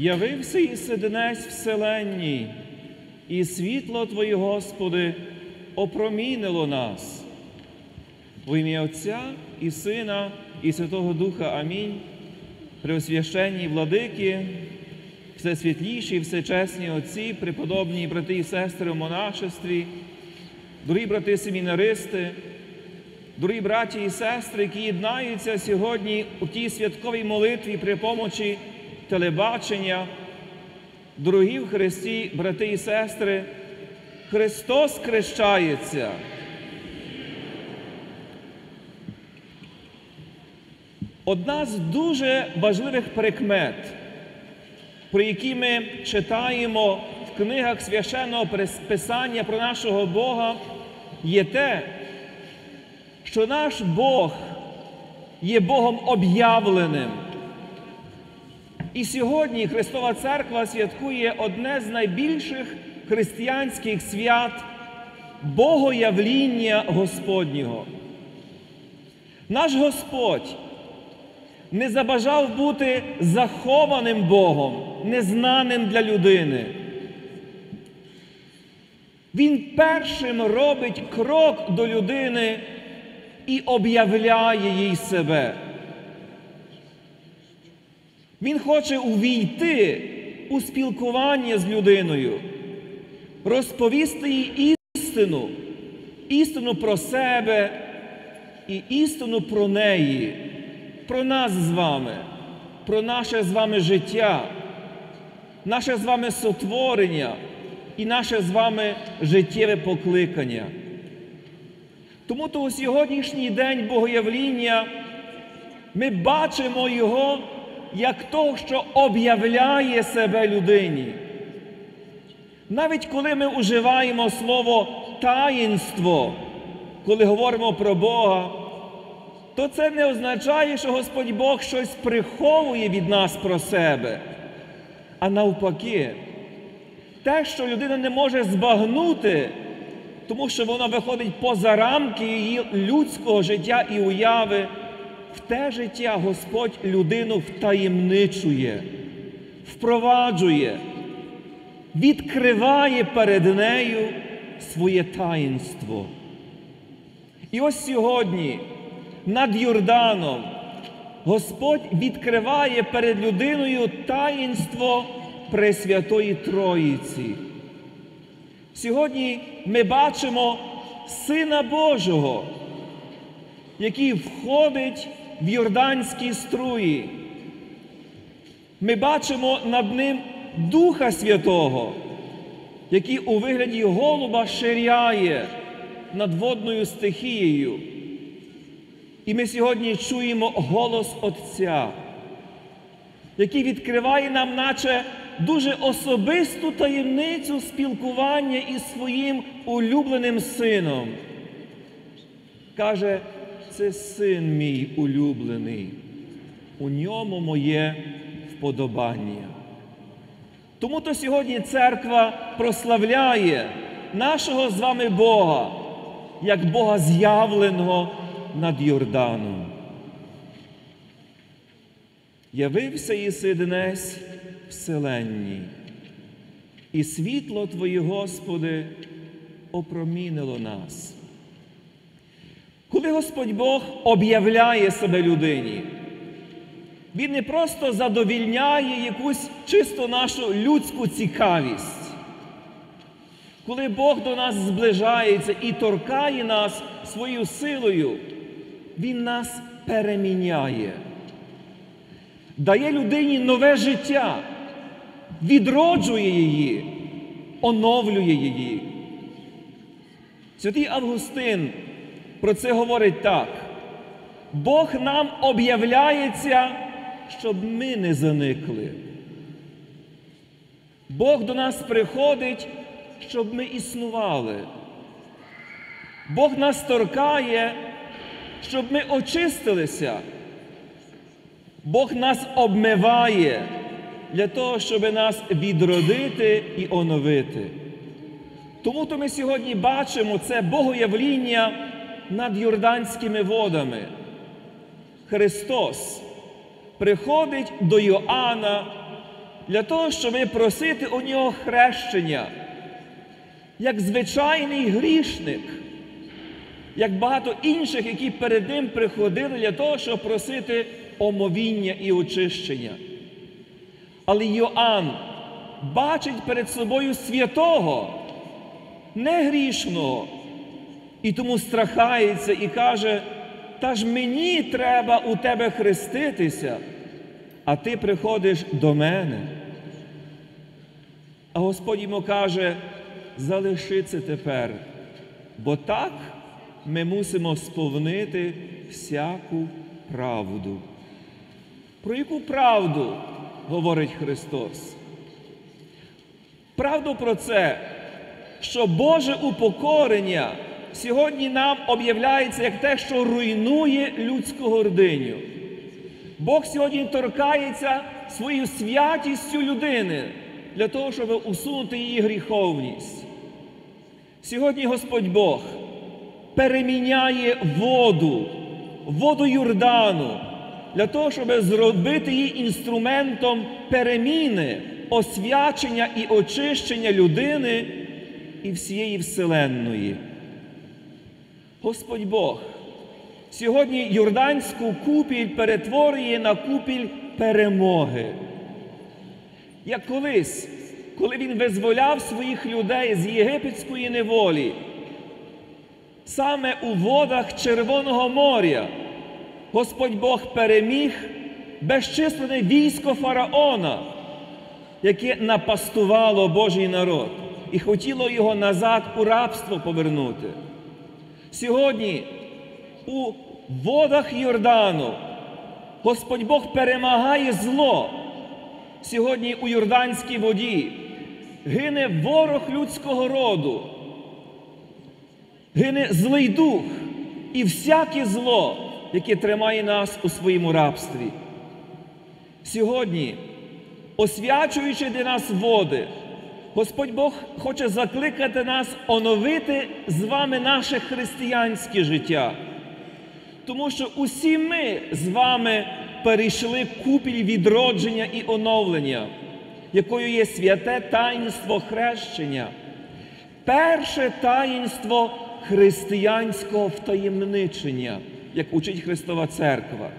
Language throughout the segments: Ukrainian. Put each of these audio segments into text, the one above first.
явився і днесь вселенній, і світло Твоє, Господи, опромінило нас. В ім'я Отця і Сина, і Святого Духа Амінь. Преосвященні владики, всесвітліші, всечесні отці, преподобні брати і сестри у монашестві, дорогі брати семінаристи, дорогі браті і сестри, які єднаються сьогодні у тій святковій молитві при помочі телебачення, дорогі в Христі, брати і сестри, Христос хрещається. Одна з дуже важливих прикмет, про які ми читаємо в книгах священного Писання про нашого Бога, є те, що наш Бог є Богом об'явленим. І сьогодні Христова Церква святкує одне з найбільших християнських свят Богоявління Господнього. Наш Господь не забажав бути захованим Богом, незнаним для людини. Він першим робить крок до людини і об'являє їй себе. Він хоче увійти у спілкування з людиною, розповісти їй істину, істину про себе і істину про неї, про нас з вами, про наше з вами життя, наше з вами сотворення і наше з вами життєве покликання. Тому то у сьогоднішній день Богоявління ми бачимо Його як того, що об'являє себе людині. Навіть коли ми уживаємо слово таїнство, коли говоримо про Бога, то це не означає, що Господь Бог щось приховує від нас про себе. А навпаки, те, що людина не може збагнути, тому що воно виходить поза рамки її людського життя і уяви, в те життя Господь людину втаємничує, впроваджує, відкриває перед нею своє таїнство. І ось сьогодні над Йорданом Господь відкриває перед людиною таїнство Пресвятої Троїці. Сьогодні ми бачимо Сина Божого, який входить в Йорданські струї. Ми бачимо над ним Духа Святого, який у вигляді голуба ширяє над водною стихією. І ми сьогодні чуємо голос Отця, який відкриває нам, наче дуже особисту таємницю спілкування із своїм улюбленим сином. Каже, це син мій улюблений, у ньому моє вподобання. Тому то сьогодні церква прославляє нашого з вами Бога, як Бога з'явленого над Йорданом. Явився єси днесь вселенній, і світло Твоє, Господи, опромінило нас. Коли Господь Бог об'являє себе людині, Він не просто задовільняє якусь чисто нашу людську цікавість. Коли Бог до нас зближається і торкає нас своєю силою, Він нас переміняє, дає людині нове життя, відроджує її, оновлює її. Святий Августин про це говорить так. Бог нам об'являється, щоб ми не заникли. Бог до нас приходить, щоб ми існували. Бог нас торкає, щоб ми очистилися. Бог нас обмиває для того, щоб нас відродити і оновити. Тому то ми сьогодні бачимо це богоявління над Йорданськими водами. Христос приходить до Йоанна для того, щоб просити у нього хрещення, як звичайний грішник, як багато інших, які перед ним приходили для того, щоб просити омовіння і очищення. Але Йоанн бачить перед собою святого, не грішного, і тому страхається і каже, та ж мені треба у тебе хреститися, а ти приходиш до мене. А Господь йому каже, залиши це тепер, бо так ми мусимо сповнити всяку правду. Про яку правду говорить Христос? Правду про це, що Боже упокорення сьогодні нам об'являється як те, що руйнує людську гординю. Бог сьогодні торкається своєю святістю людини для того, щоб усунути її гріховність. Сьогодні Господь Бог переміняє воду, воду Йордану, для того, щоб зробити її інструментом переміни, освячення і очищення людини і всієї Вселенної. Господь Бог сьогодні Йорданську купіль перетворює на купіль перемоги. Як колись, коли він визволяв своїх людей з єгипетської неволі, саме у водах Червоного моря Господь Бог переміг безчисленне військо фараона, яке напастувало Божий народ і хотіло його назад у рабство повернути. Сьогодні у водах Йордану Господь Бог перемагає зло. Сьогодні у Йорданській воді гине ворог людського роду, гине злий дух і всяке зло, яке тримає нас у своєму рабстві. Сьогодні, освячуючи для нас води, Господь Бог хоче закликати нас оновити з вами наше християнське життя. Тому що усі ми з вами перейшли купіль відродження і оновлення, якою є святе таїнство хрещення, перше таїнство християнського втаємничення, як учить Христова Церква.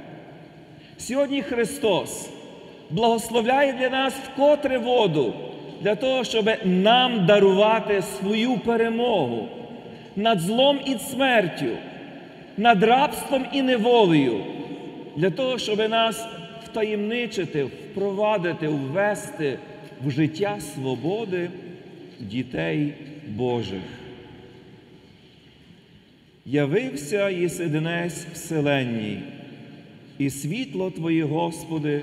Сьогодні Христос благословляє для нас вкотре воду, для того, щоб нам дарувати свою перемогу над злом і смертю, над рабством і неволею, для того, щоб нас втаємничити, впровадити, ввести в життя свободи дітей Божих. Явився єси днесь вселенній, і світло Твоє, Господи,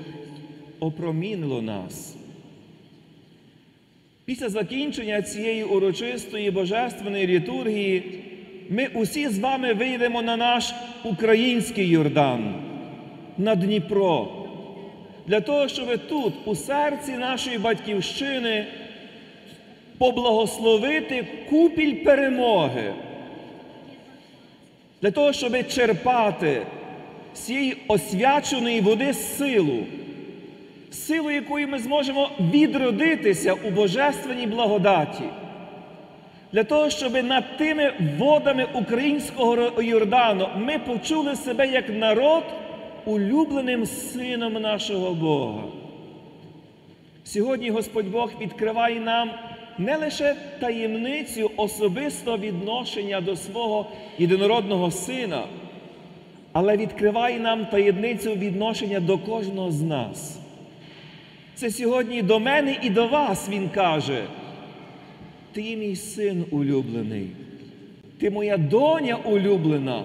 опромінило нас. Після закінчення цієї урочистої божественної літургії ми усі з вами вийдемо на наш український Йордан, на Дніпро, для того, щоб тут, у серці нашої батьківщини, поблагословити купіль перемоги, для того, щоб черпати з цієї освяченої води силу силу якої ми зможемо відродитися у божественній благодаті, для того, щоб над тими водами українського Йордану ми почули себе як народ, улюбленим сином нашого Бога. Сьогодні Господь Бог відкриває нам не лише таємницю особистого відношення до свого єдинородного сина, але відкриває нам таємницю відношення до кожного з нас. Це сьогодні до мене і до вас Він каже. Ти мій син улюблений, ти моя доня улюблена,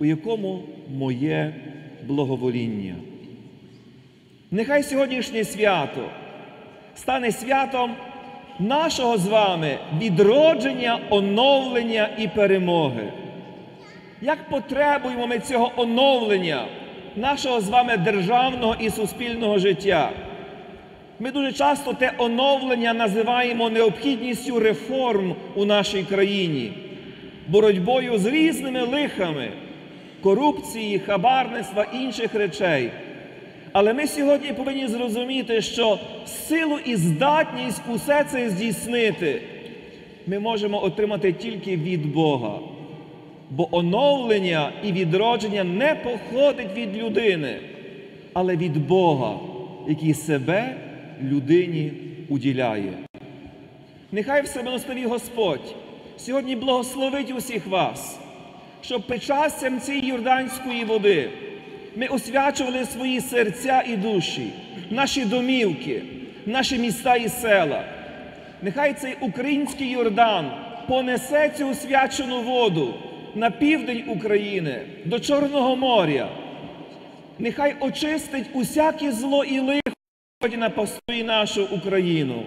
у якому моє благовоління. Нехай сьогоднішнє свято стане святом нашого з вами відродження, оновлення і перемоги. Як потребуємо ми цього оновлення нашого з вами державного і суспільного життя? Ми дуже часто те оновлення називаємо необхідністю реформ у нашій країні, боротьбою з різними лихами, корупції, хабарництва інших речей. Але ми сьогодні повинні зрозуміти, що силу і здатність усе це здійснити ми можемо отримати тільки від Бога. Бо оновлення і відродження не походить від людини, але від Бога, який себе людині уділяє. Нехай всемилостивий Господь сьогодні благословить усіх вас, щоб причастям цієї юрданської води ми освячували свої серця і душі, наші домівки, наші міста і села. Нехай цей український Йордан понесе цю освячену воду на південь України до Чорного моря. Нехай очистить усяке зло і лихо на постої нашу Україну.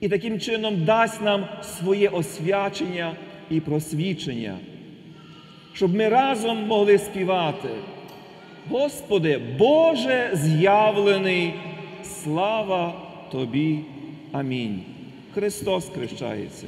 І таким чином дасть нам своє освячення і просвічення, щоб ми разом могли співати. Господи, Боже з'явлений, слава Тобі. Амінь. Христос хрещається.